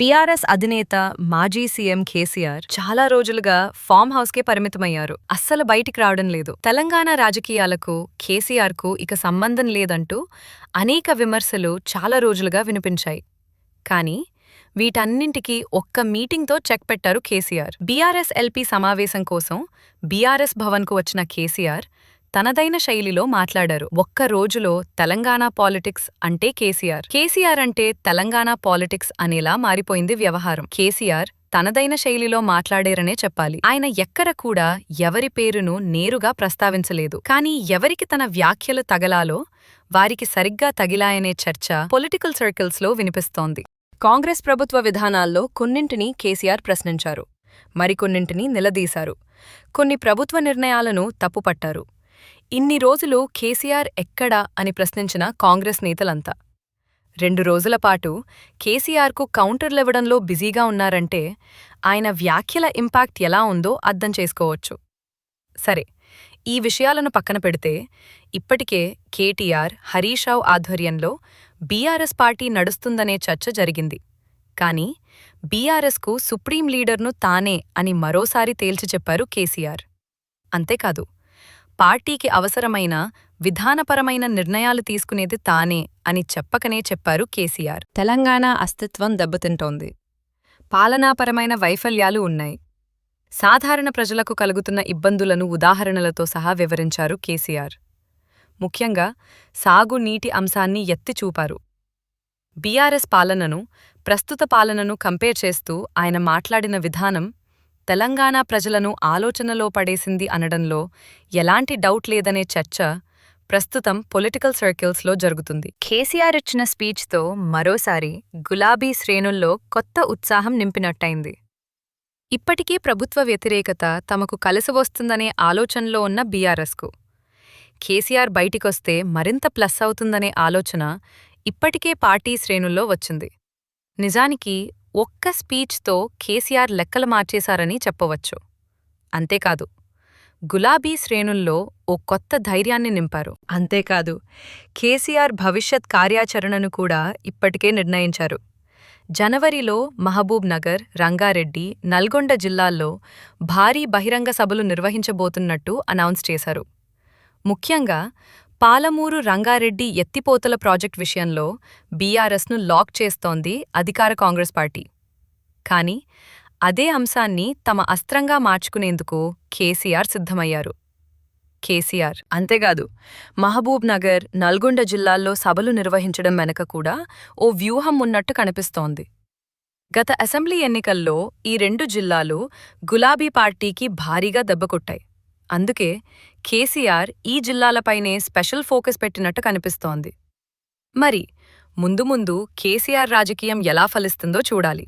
BRS అధినేత మాజీ CM KCR చాలా రోజులుగా ఫామ్ హౌస్కే పరిమితమయ్యారు. అస్సలు బయటికి రావడం లేదు. తెలంగాణ రాజకీయాలకు కేసీఆర్కు ఇక సంబంధం లేదంటూ అనేక విమర్శలు చాలా రోజులుగా వినిపించాయి. కానీ వీటన్నింటికీ ఒక్క మీటింగ్తో చెక్ పెట్టారు కేసీఆర్. బీఆర్ఎస్ ఎల్పీ సమావేశం కోసం బీఆర్ఎస్ భవన్కు వచ్చిన కేసీఆర్ తనదైన శైలిలో మాట్లాడారు. ఒక్క రోజులో తెలంగాణ పాలిటిక్స్ అంటే కేసీఆర్. కేసీఆర్ అంటే తెలంగాణ పాలిటిక్స్ అనేలా మారిపోయింది వ్యవహారం. కేసీఆర్ తనదైన శైలిలో మాట్లాడేరనే చెప్పాలి. ఆయన ఎక్కడ కూడా ఎవరి పేరును నేరుగా ప్రస్తావించలేదు. కానీ ఎవరికి తన వ్యాఖ్యలు తగలాలో వారికి సరిగ్గా తగిలాయనే చర్చ పొలిటికల్ సర్కిల్స్లో వినిపిస్తోంది. కాంగ్రెస్ ప్రభుత్వ విధానాల్లో కొన్నింటిని కేసీఆర్ ప్రశ్నించారు. మరికొన్నింటిని నిలదీశారు. కొన్ని ప్రభుత్వ నిర్ణయాలను తప్పుపట్టారు. ఇన్ని రోజులు కేసీఆర్ ఎక్కడా అని ప్రశ్నించిన కాంగ్రెస్ నేతలంతా. రెండు రోజుల పాటు కేసీఆర్కు కౌంటర్లివ్వడంలో బిజీగా ఉన్నారంటే ఆయన వ్యాఖ్యల ఇంపాక్ట్ ఎలా ఉందో అర్థం చేసుకోవచ్చు. సరే ఈ విషయాలను పక్కన పెడితే ఇప్పటికే కేటీఆర్ హరీష్ రావు ఆధ్వర్యంలో బీఆర్ఎస్ పార్టీ నడుస్తుందనే చర్చ జరిగింది. కానీ బీఆర్ఎస్కు సుప్రీం లీడర్ను తానే అని మరోసారి తేల్చి చెప్పారు కేసీఆర్. అంతేకాదు పార్టీకి అవసరమైన విధానపరమైన నిర్ణయాలు తీసుకునేది తానే అని చెప్పకనే చెప్పారు కేసీఆర్. తెలంగాణ అస్తిత్వం దెబ్బతింటోంది. పాలనాపరమైన వైఫల్యాలు ఉన్నాయి. సాధారణ ప్రజలకు కలుగుతున్న ఇబ్బందులను ఉదాహరణలతో సహా వివరించారు కేసీఆర్. ముఖ్యంగా సాగు నీటి అంశాన్ని ఎత్తిచూపారు బీఆర్ఎస్ పాలనను ప్రస్తుత పాలనను కంపేర్ చేస్తూ ఆయన మాట్లాడిన విధానం తెలంగాణ ప్రజలను ఆలోచనలో పడేసింది అనడంలో ఎలాంటి డౌట్ లేదనే చర్చ ప్రస్తుతం పొలిటికల్ సర్కిల్స్లో జరుగుతుంది. కేసీఆర్ ఇచ్చిన స్పీచ్తో మరోసారి గులాబీ శ్రేణుల్లో కొత్త ఉత్సాహం నింపినట్టయింది. ఇప్పటికీ ప్రభుత్వ వ్యతిరేకత తమకు కలిసివస్తుందనే ఆలోచనలో ఉన్న బీఆర్ఎస్కు. కేసీఆర్ బయటికొస్తే మరింత ప్లస్ అవుతుందనే ఆలోచన ఇప్పటికే పార్టీ శ్రేణుల్లో వచ్చింది. నిజానికి ఒక్క స్పీచ్తో కేసీఆర్ లెక్కలు మార్చేశారని చెప్పవచ్చు. అంతేకాదు గులాబీ శ్రేణుల్లో ఓ కొత్త ధైర్యాన్ని నింపారు. అంతేకాదు కేసీఆర్ భవిష్యత్ కార్యాచరణను కూడా ఇప్పటికే నిర్ణయించారు. జనవరిలో మహబూబ్ నగర్ రంగారెడ్డి నల్గొండ జిల్లాల్లో భారీ బహిరంగ సభలు నిర్వహించబోతున్నట్టు అనౌన్స్ చేశారు. ముఖ్యంగా పాలమూరు రంగారెడ్డి ఎత్తిపోతల ప్రాజెక్ట్ విషయంలో బీఆర్ఎస్ను లాక్ చేస్తోంది అధికార కాంగ్రెస్ పార్టీ. కాని అదే అంశాన్ని తమ అస్త్రంగా మార్చుకునేందుకు కేసీఆర్ సిద్ధమయ్యారు. కేసీఆర్ అంతేకాదు మహబూబ్ నగర్ నల్గొండ జిల్లాల్లో సభలు నిర్వహించడం వెనక కూడా ఓ వ్యూహం ఉన్నట్టు కనిపిస్తోంది. గత అసెంబ్లీ ఎన్నికల్లో ఈ రెండు జిల్లాలు గులాబీ పార్టీకి భారీగా దెబ్బకొట్టాయి అందుకే కేసీఆర్ ఈ జిల్లాలపైనే స్పెషల్ ఫోకస్ పెట్టినట్టు కనిపిస్తోంది. మరి ముందు ముందు కేసీఆర్ రాజకీయం ఎలా ఫలిస్తుందో చూడాలి.